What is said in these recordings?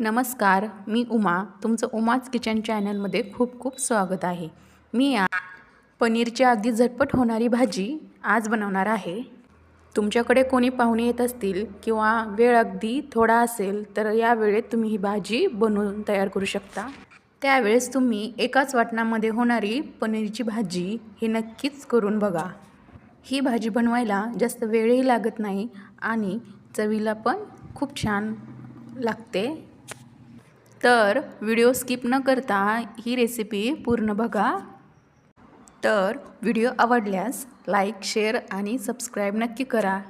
नमस्कार मी उमा. तुमचं उमाच किचन चॅनलमध्ये खूप खूप स्वागत आहे. मी या पनीरची अगदी झटपट होणारी भाजी आज बनवणार आहे. तुमच्याकडे कोणी पाहुणे येत असतील किंवा वेळ अगदी थोडा असेल तर या वेळेत तुम्ही ही भाजी बनवून तयार करू शकता. त्यावेळेस तुम्ही एकाच वाटणामध्ये होणारी पनीरची भाजी ही नक्कीच करून बघा. ही भाजी बनवायला जास्त वेळही लागत नाही आणि चवीला पण खूप छान लागते. तर व्हिडिओ स्किप न करता ही रेसिपी पूर्ण बघा. तर व्हिडिओ आवडल्यास लाईक शेअर आणि सबस्क्राईब नक्की करा.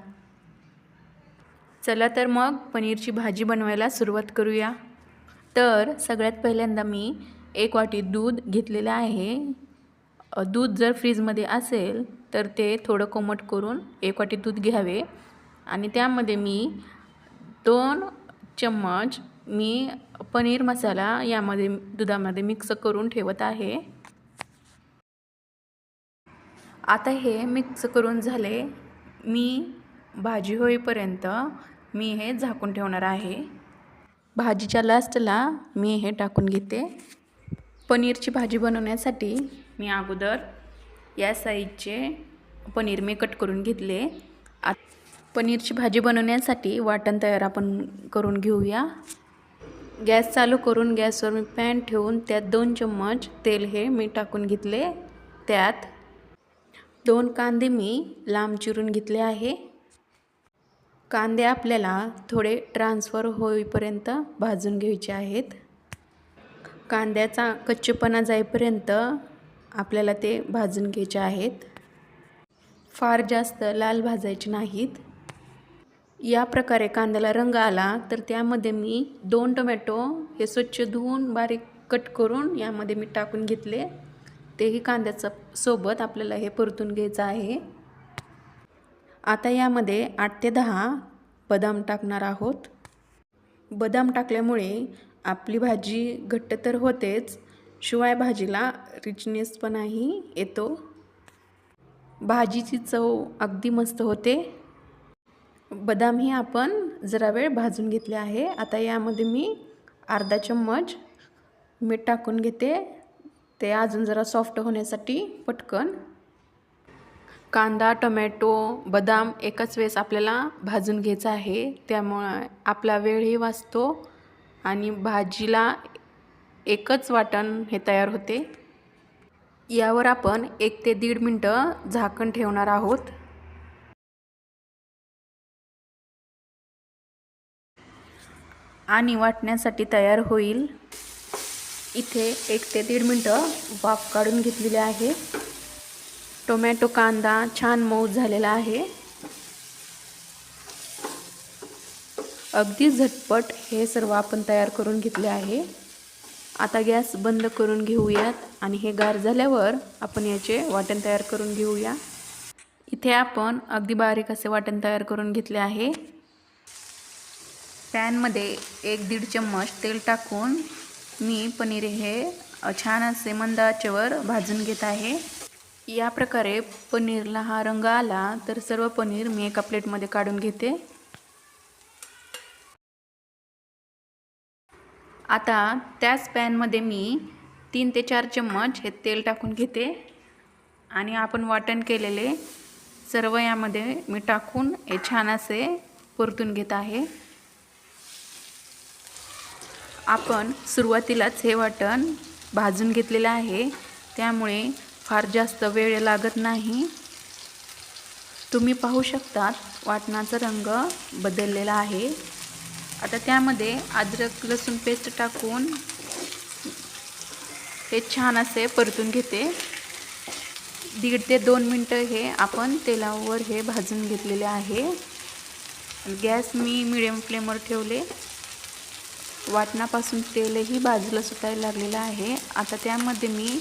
चला तर मग पनीरची भाजी बनवायला सुरुवात करूया. तर सगळ्यात पहिल्यांदा मी एक वाटी दूध घेतलेलं आहे. दूध जर फ्रीजमध्ये असेल तर ते थोडं कोमट करून एक वाटी दूध घ्यावे. आणि त्यामध्ये मी दोन चम्मच मी पनीर मसाला यामध्ये दुधामध्ये मिक्स करून ठेवत आहे. आता हे मिक्स करून झाले. मी भाजी होईपर्यंत मी हे झाकून ठेवणार आहे. भाजीच्या लास्टला मी हे टाकून घेते. पनीरची भाजी बनवण्यासाठी मी अगोदर या साईजचे पनीर मी कट करून घेतले. पनीरची भाजी बनवण्यासाठी वाटण तयार आपण करून घेऊया. गॅस चालू करून गॅसवर मी पॅन ठेवून त्यात दोन चम्मच तेल हे मी टाकून घेतले. त्यात दोन कांदे मी लांब चिरून घेतले आहे. कांदे आपल्याला थोडे ट्रान्सफर होईपर्यंत भाजून घ्यायचे आहेत. कांद्याचा कच्चेपणा जाईपर्यंत आपल्याला ते भाजून घ्यायचे आहेत. फार जास्त लाल भाजायचे नाहीत. या प्रकारे कांद्याला रंग आला तर त्यामध्ये मी दोन टोमॅटो हे स्वच्छ धुवून बारीक कट करून यामध्ये मी टाकून घेतले. तेही कांद्याचं सोबत आपल्याला हे परतून घ्यायचं आहे. आता यामध्ये आठ ते दहा बदाम टाकणार आहोत. बदाम टाकल्यामुळे आपली भाजी घट्ट तर होतेच शिवाय भाजीला रिचनेसपणाही येतो. भाजीची चव अगदी मस्त होते. बदामही आपण जरा वेळ भाजून घेतले आहे. आता यामध्ये मी अर्धा चम्मच मीठ टाकून घेते. ते अजून जरा सॉफ्ट होण्यासाठी पटकन. कांदा टोमॅटो बदाम एकाच वेळेस आपल्याला भाजून घ्यायचं आहे. त्यामुळं आपला वेळही वाचतो आणि भाजीला एकच वाटण हे तयार होते. यावर आपण एक ते दीड मिनटं झाकण ठेवणार आहोत. आणि वाटण्यासाठी तयार होईल. इथे एक ते दीड मिनटं वाफ काढून घेतलेली आहे. टोमॅटो कांदा छान मऊ झालेला आहे. अगदी झटपट हे सर्व आपण तयार करून घेतले आहे. आता गॅस बंद करून घेऊयात आणि हे गार झाल्यावर आपण याचे वाटण तयार करून घेऊया. इथे आपण अगदी बारीक असे वाटण तयार करून घेतले आहे. पॅनमध्ये एक दीड चम्मच तेल टाकून मी पनीर हे छान असे मंदाच्यावर भाजून घेत आहे. या प्रकारे पनीरला हा रंग आला तर सर्व पनीर मी एका प्लेटमध्ये काढून घेते. आता त्याच पॅनमध्ये मी तीन ते चार चम्मच हे तेल टाकून घेते आणि आपण वाटण केलेले सर्व यामध्ये मी टाकून हे छान असे परतून घेत आहे. आपण सुरुवातीलाच हे वाटण भाजून घेतलेलं आहे. त्यामुळे फार जास्त वेळ लागत नाही. तुम्ही पाहू शकतात वाटणाचा रंग बदललेला आहे. आता त्यामध्ये अद्रक लसूण पेस्ट टाकून हे छान असे परतून घेते. दीड ते दोन मिनटं हे आपण तेलावर हे भाजून घेतलेले आहे. गॅस मी मिडियम फ्लेमवर ठेवले. वाटणापासून तेलही बाजूला सुटायला लागलेलं आहे. आता त्यामध्ये मी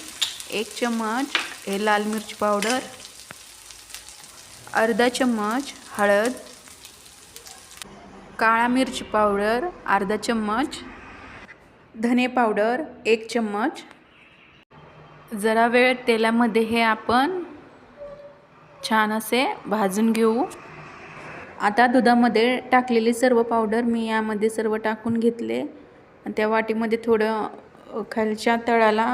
एक चम्मच हे लाल मिरची पावडर अर्धा चम्मच हळद काळा मिरची पावडर अर्धा चम्मच धने पावडर एक चम्मच. जरा वेळ तेलामध्ये हे आपण छान असे भाजून घेऊ. आता दुधामध्ये टाकलेली सर्व पावडर मी यामध्ये सर्व टाकून घेतले. आणि त्या वाटीमध्ये थोडं खालच्या तळाला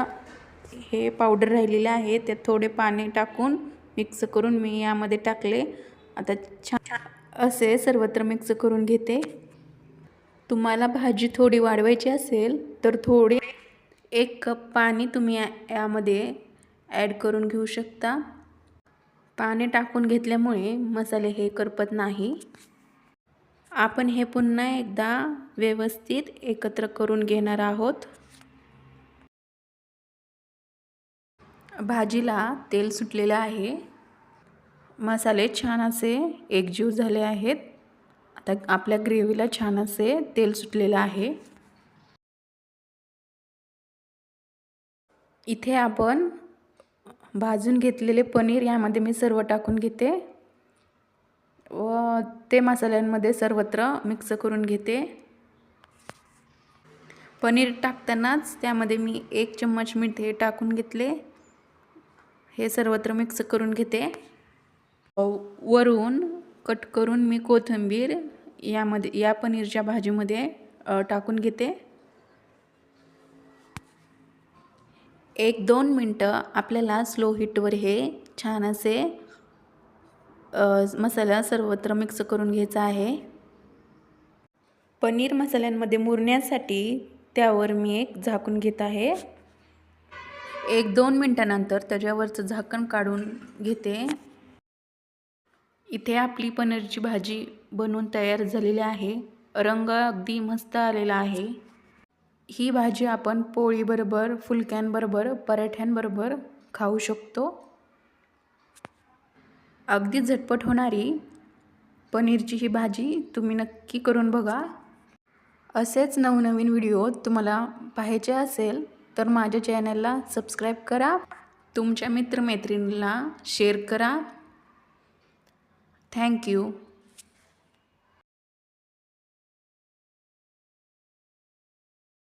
हे पावडर राहिलेले आहे त्यात थोडे पाणी टाकून मिक्स करून मी यामध्ये टाकले. आता छान असे सर्वत्र मिक्स करून घेते. तुम्हाला भाजी थोडी वाढवायची असेल तर थोडी एक कप पाणी तुम्ही यामध्ये ॲड करून घेऊ शकता. पाणी टाकून घेतल्यामुळे मसाले हे करपत नाही. आपण हे पुन्हा एकदा व्यवस्थित एकत्र करून घेणार आहोत. भाजीला तेल सुटलेलं आहे. मसाले छान असे एकजीव झाले आहेत. आता आपल्या ग्रेव्हीला छान असे तेल सुटलेलं आहे. इथे आपण भाजून घेतलेले पनीर यामध्ये मी सर्व टाकून घेते. व ते मसाल्यांमध्ये सर्वत्र मिक्स करून घेते. पनीर टाकतानाच त्यामध्ये मी एक चम्मच मीठ हे टाकून घेतले. हे सर्वत्र मिक्स करून घेते. वरून कट करून मी कोथिंबीर यामध्ये या पनीरच्या भाजीमध्ये टाकून घेते. एक दोन मिनटं आपल्याला स्लो हीटवर हे छान असे मसाला सर्वत्र मिक्स करून घ्यायचा आहे. पनीर मसाल्यांमध्ये मुरण्यासाठी त्यावर मी एक झाकून घेत आहे. एक दोन मिनटानंतर त्याच्यावरचं झाकण काढून घेते. इथे आपली पनीरची भाजी बनवून तयार झालेली आहे. रंग अगदी मस्त आलेला आहे. ही भाजी आपण पोळीबरोबर फुलक्यांबरोबर पराठ्यांबरोबर खाऊ शकतो. अगदी झटपट होणारी पनीरची ही भाजी तुम्ही नक्की करून बघा. असेच नवनवीन व्हिडिओ तुम्हाला पाहायचे असेल तर माझ्या चॅनलला सबस्क्राईब करा. तुमच्या मित्रमैत्रिणीला शेअर करा. थँक्यू